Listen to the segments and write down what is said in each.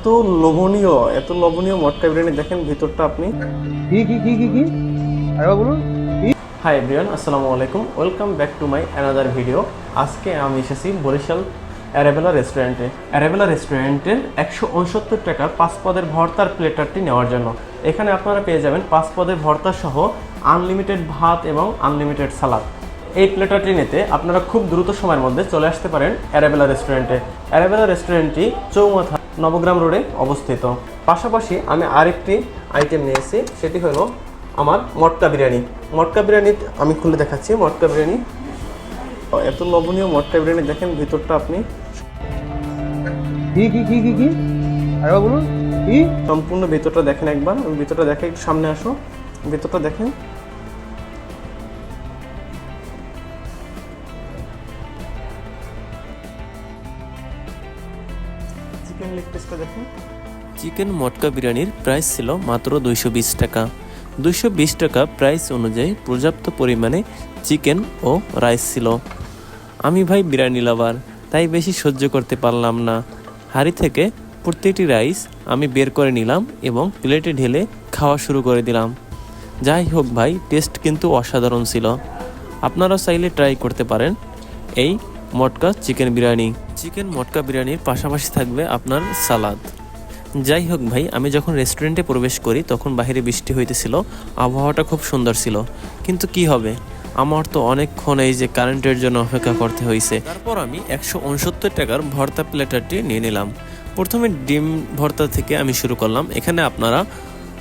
এত লোভনীয় এত লোভনীয় মটকা বিরিয়ানি দেখেন ভিতরটা আপনি। কি কি কি কি কি? আরেকবার বলুন। হাই এভরিওয়ান আসসালামু আলাইকুম। Welcome back to my another video আজকে আমি এসেছি বরিশাল অ্যারেবেলা রেস্টুরেন্টে অ্যারেবেলা রেস্টুরেন্টের একশো উনসত্তর টাকার পাঁচ পদের ভর্তার প্লেটারটি নেওয়ার জন্য। এখানে আপনারা পেয়ে যাবেন পাঁচ পদের ভর্তা সহ আনলিমিটেড ভাত এবং আনলিমিটেড সালাদ এই প্লেটারটি নিতে আপনারা খুব দ্রুত সময়ের মধ্যে চলে আসতে পারেন অ্যারেবেলা রেস্টুরেন্টে। অ্যারেবেলা রেস্টুরেন্টটি চৌমাথা নবগ্রাম রোডে অবস্থিত। পাশাপাশি আমি আরেকটি আইটেম নিয়েছি সেটি হলো আমার মটকা বিরিয়ানি। মটকা বিরিয়ানি আমি খুলে দেখাচ্ছি মটকা বিরিয়ানি। এত লোভনীয় মটকা বিরিয়ানি দেখেন ভিতরটা আপনি। কি কি কি কি কি? আরেকবার বলুন কি? সম্পূর্ণ ভিতরটা দেখেন একবার ভিতরটা দেখে একটু সামনে আসো। ভিতরটা দেখেন। চিকেন লেগ পিসটা দেখেন। চিকেন মটকা বিরিয়ানির প্রাইস ছিল মাত্র দুইশো বিশ টাকা। দুইশো বিশ টাকা প্রাইস অনুযায়ী পর্যাপ্ত পরিমাণে চিকেন ও রাইস ছিল। আমি ভাই বিরিয়ানি লাভার, তাই বেশি সহ্য করতে পারলাম না। হাঁড়ি থেকে প্রত্যেকটি রাইস আমি বের করে নিলাম এবং প্লেটে ঢেলে খাওয়া শুরু করে দিলাম। যাই হোক ভাই, টেস্ট কিন্তু অসাধারণ ছিল। আপনারা চাইলে ট্রাই করতে পারেন। এই মটকা চিকেন বিরিয়ানি। চিকেন মটকা বিরিয়ানির পাশাপাশি থাকবে আপনার সালাদ। যাই হোক ভাই, আমি যখন রেস্টুরেন্টে প্রবেশ করি, তখন বাইরে বৃষ্টি হইতেছিল, আবহাওয়াটা খুব সুন্দর ছিল। কিন্তু কি হবে? আমার তো অনেকক্ষণ এই যে কারেন্টের জন্য অপেক্ষা করতে হয়েছে তারপর আমি একশো উনসত্তর টাকার ভর্তা প্লেটারটি নিয়ে নিলাম। প্রথমে ডিম ভর্তা থেকে আমি শুরু করলাম। এখানে আপনারা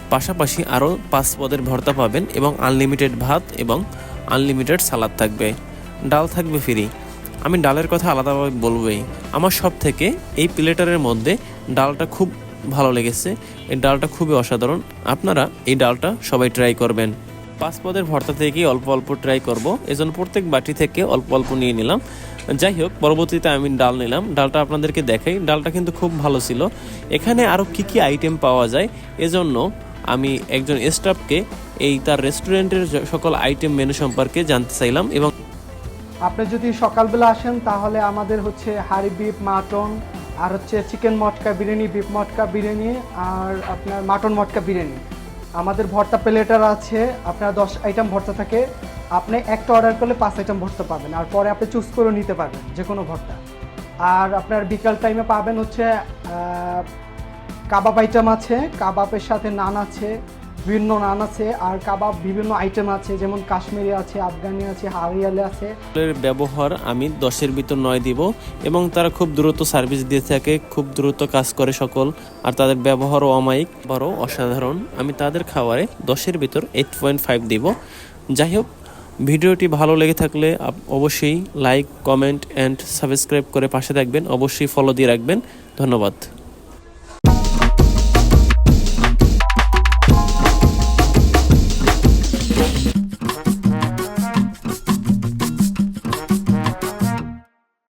পাশাপাশি আরও পাঁচ পদের ভর্তা পাবেন এবং আনলিমিটেড ভাত এবং আনলিমিটেড সালাদ থাকবে। ডাল থাকবে ফ্রি। আমি ডালের কথা আলাদাভাবে বলবোই। আমার সব থেকে এই প্লেটারের মধ্যে ডালটা খুব ভালো লেগেছে। এই ডালটা খুবই অসাধারণ। আপনারা এই ডালটা সবাই ট্রাই করবেন। পাঁচ পদের ভর্তা থেকেই অল্প অল্প ট্রাই করব। এজন্য প্রত্যেক বাটি থেকে অল্প অল্প নিয়ে নিলাম। যাই হোক, পরবর্তীতে আমি ডাল নিলাম। ডালটা আপনাদেরকে দেখাই। ডালটা কিন্তু খুব ভালো ছিল। এখানে আরও কি কি আইটেম পাওয়া যায়? এজন্য আমি একজন স্টাফকে এই তার রেস্টুরেন্টের সকল আইটেম মেনু সম্পর্কে জানতে চাইলাম এবং আপনি যদি সকালবেলা আসেন, তাহলে আমাদের হচ্ছে হাড়ি বিফ, মাটন, আর হচ্ছে চিকেন মটকা বিরিয়ানি বিপ মটকা বিরিয়ানি, আর আপনার মাটন মটকা বিরিয়ানি। আমাদের ভর্তা প্লেটার আছে, আপনার দশ আইটেম ভর্তা থাকে। আপনি একটা অর্ডার করলে পাঁচ আইটেম ভর্তা পাবেন, আর পরে আপনি চুজ করে নিতে পারবেন যে কোনো ভর্তা। আর আপনার বিকাল টাইমে পাবেন হচ্ছে কাবাব আইটেম আছে, কাবাবের সাথে নান আছে বিভিন্ন নান আছে, আর কাবাব বিভিন্ন আইটেম আছে, যেমন কাশ্মীরি আছে, আফগানি আছে, হারিয়ালি আছে। এর ব্যবহার আমি দশের ভিতর নয় দিব, এবং তারা খুব দ্রুত সার্ভিস দিয়ে থাকে, খুব দ্রুত কাজ করে সকল, আর তাদের ব্যবহারও অমায়িক বড় অসাধারণ। আমি তাদের খাবারে দশের ভিতর এইট পয়েন্ট ফাইভ দিব। যাই হোক, ভিডিওটি ভালো লেগে থাকলে অবশ্যই লাইক কমেন্ট অ্যান্ড সাবস্ক্রাইব করে পাশে থাকবেন। অবশ্যই ফলো দিয়ে রাখবেন। ধন্যবাদ।